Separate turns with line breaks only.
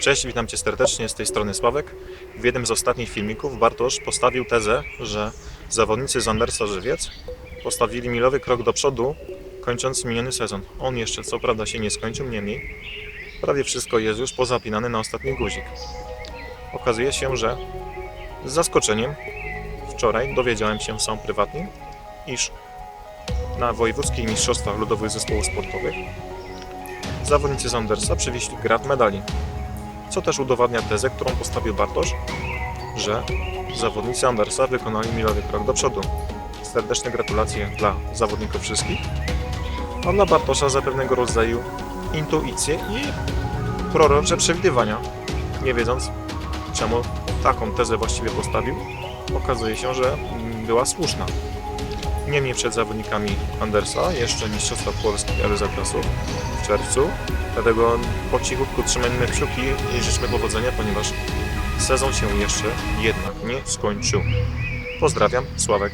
Cześć, witam Cię serdecznie, z tej strony Sławek. W jednym z ostatnich filmików Bartosz postawił tezę, że zawodnicy z Andersa Żywiec postawili milowy krok do przodu, kończąc miniony sezon. On jeszcze co prawda się nie skończył, niemniej prawie wszystko jest już pozapinane na ostatni guzik. Okazuje się, że z zaskoczeniem wczoraj dowiedziałem się sam prywatnie, iż na wojewódzkich mistrzostwach ludowych zespołów sportowych zawodnicy z Andersa przywieźli grad medali co też udowadnia tezę, którą postawił Bartosz, że zawodnicy Andersa wykonali milowy krok do przodu. Serdeczne gratulacje dla zawodników wszystkich, a dla Bartosza za pewnego rodzaju intuicję i prorocze przewidywania. Nie wiedząc, czemu taką tezę właściwie postawił, okazuje się, że była słuszna. Niemniej przed zawodnikami Andersa jeszcze Mistrzostwa Polskich LZS-ów w czerwcu. Dlatego po cichutku trzymajmy kciuki i życzmy powodzenia, ponieważ sezon się jeszcze jednak nie skończył. Pozdrawiam, Sławek.